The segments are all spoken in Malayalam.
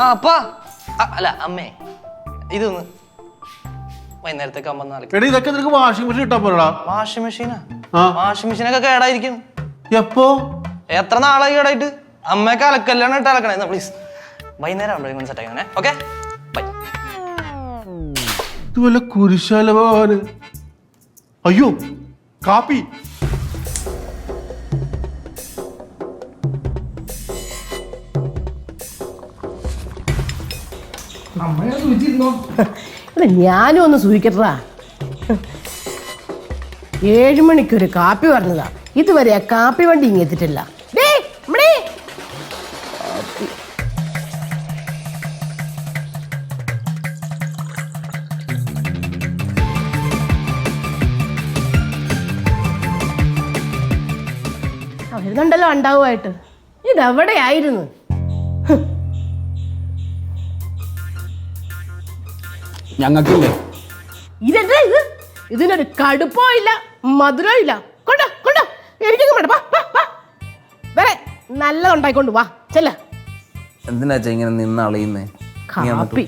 ആ അപ്പാ. അല്ല അമ്മേ. ഇതൊന്ന് വൈകുന്നേരത്തേക്ക് അമ്മ നാളെ എടി ഇതൊക്കെ നിനക്ക് വാഷിംഗ് മെഷീൻ ഇട്ടാ പോരടാ. വാഷിംഗ് മെഷീനാ? ആ. വാഷിംഗ് മെഷീനൊക്കെ കേടായിരിക്കും. എപ്പോ? എത്ര നാളായി കേടായിട്ട്? അമ്മയൊക്കെ അലക്കല്ലാണ് ഇട്ട് അലക്കണേ പ്ലീസ് വൈകുന്നേരം ആവുമ്പോഴേക്കും സെറ്റ് ആക്കണേ ഓക്കെ ഇത് വല്ല കുരിശാല ഭഗവാന്. അയ്യോ കാപ്പി. ഇവിടെ ഞാനും ഒന്ന് സൂചിക്കട്ടാ ഏഴുമണിക്കൊരു കാപ്പി പറഞ്ഞതാ. ഇതുവരെ ആ കാപ്പി വണ്ടി ഇങ്ങ് വരുന്നുണ്ടല്ലോ ഉണ്ടാവുമായിട്ട് ഇതെവിടെയായിരുന്നു? ഞങ്ങൾക്കില്ലേ? ഇതെന്താ ഇത്? ഇതിനൊരു കടുപ്പോ ഇല്ല മധുരോ ഇല്ല കൊണ്ടോ കൊണ്ടോ. എനിക്ക് വേണ്ട. വാ, വാ, വാ. വരെ നല്ലതുണ്ടായിക്കൊണ്ട് വാ. ചെല്ല. എന്തിനാ ഇങ്ങനെ നിന്ന് അളയുന്നേ? കാപ്പി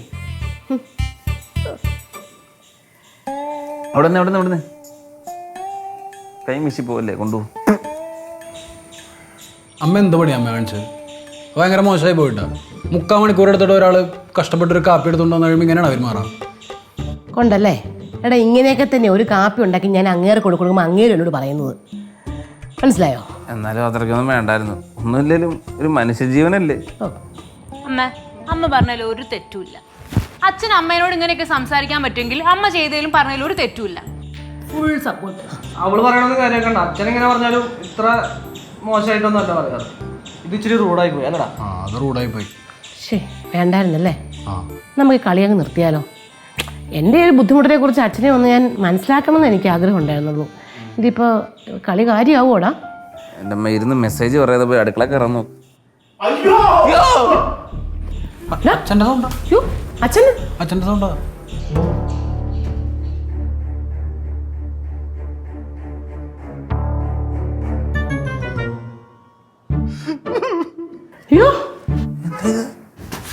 അവിടെ നിന്ന് അവിടെ നിന്ന് അവിടെ നിന്ന് കൈ മിശി പോവല്ലേ കൊണ്ടുപോ. അമ്മ എന്ത് പണിയാ അമ്മ കാണിച്ചത്? ഭയങ്കര മോശമായി പോയിട്ടാ. മുക്കാൽ മണിക്കൂർ എടുത്തിട്ട് ഒരാൾ കഷ്ടപ്പെട്ടൊരു കാപ്പി എടുത്തുകൊണ്ട് വന്നു കഴിയുമ്പോൾ ഇങ്ങനെയാണ് അവർ മാറാം കൊണ്ടല്ലേ? എടാ ഇങ്ങനെയൊക്കെ തന്നെ ഒരു കാപ്പി ഉണ്ടാക്കി ഞാൻ അങ്ങേറെ കൊടു കൊടുക്കുമ്പോൾ അങ്ങേര് എന്നോട് പറയുന്നത്. മനസ്സിലായോ? എന്നാലും അത്രയ്ക്കൊന്നും വേണ്ടായിരുന്നു. ഒന്നുമില്ലേലും ഒരു മനുഷ്യജീവനല്ലേ? അമ്മ അമ്മ പറഞ്ഞാലും ഒരു തെറ്റുമില്ല. അച്ഛൻ അമ്മേനോട് ഇങ്ങനെയൊക്കെ സംസാരിക്കാൻ പറ്റുമെങ്കിൽ അമ്മ ചെയ്തതിലും പറഞ്ഞതിലും ഒരു തെറ്റുമില്ല. ഫുൾ സപ്പോർട്ട് അവൾ പറയണത് കാര്യമൊക്കെ അച്ഛൻ എങ്ങനെ പറഞ്ഞാലും ഇത്ര മോശമായിട്ടൊന്നും അല്ല പറയാറ് ഇത് ഇച്ചിരി റൂഡായി പോയി അല്ലടാ. ആ അത് റൂഡായി പോയി ശേ വേണ്ടായിരുന്നല്ലേ? ആ. നമുക്ക് കളി അങ്ങ് നിർത്തിയാലോ? എന്റെ ഒരു ബുദ്ധിമുട്ടിനെ കുറിച്ച് അച്ഛനെ ഒന്ന് ഞാൻ മനസ്സിലാക്കണമെന്ന് എനിക്ക് ആഗ്രഹം ഉണ്ടായിരുന്നു ഇതിപ്പോ കളി കാര്യമാവോടാ എന്റെ അമ്മ ഇരുന്ന് മെസ്സേജ് പറയാതെ പോയി അടുക്കള കയറാൻ നോക്കും അച്ഛന്റെ സൗണ്ടാ അയ്യോ അച്ഛന്? അച്ഛന്റെ സൗണ്ടാ അയ്യോ.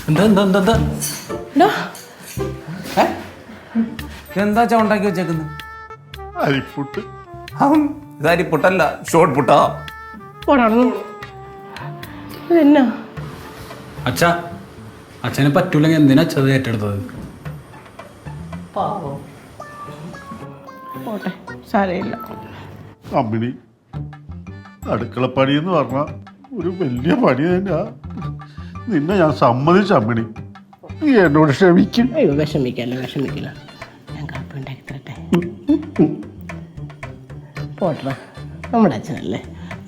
എന്താ എന്താ എന്താ എന്താ? എന്താ ചാ ഉണ്ടാക്കി വെച്ചേക്കുന്നത് അരിപ്പുട്ട്. ഇത് അരിപ്പുട്ടല്ല ഷോർട്ട് പുട്ടാ. ഇതെന്നാ? അച്ഛ അച്ഛന് പറ്റൂലെങ്കിൽ എന്തിനാ അച്ഛത് ഏറ്റെടുത്തത്? പോട്ടെ സാരമില്ല. അമ്മിണി അടുക്കളപ്പണി എന്ന് പറഞ്ഞ ഒരു വലിയ പണി തന്നെ നിന്നെ ഞാൻ സമ്മതിച്ച അമ്മിണി. നീ എന്നോട് ക്ഷമിക്കും. അയ്യോ വിഷമിക്കല്ല ഞാൻ കാപ്പുണ്ടാക്കി തരട്ടെ പോട്ടെ നമ്മുടെ അച്ഛനല്ലേ?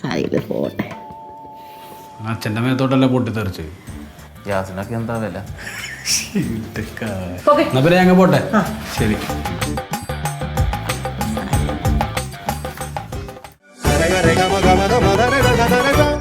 സാരിയിൽ പോട്ടെ. അച്ഛന്റെ മേത്തോട്ടല്ലേ പൊട്ടിത്തെറിച്ച് ഗ്യാസിനൊക്കെ എന്താ വില? ഗമ ഗമ ഗമ പോട്ടെ? ശരി. ഗമ ഗമ ഗമ ഗമ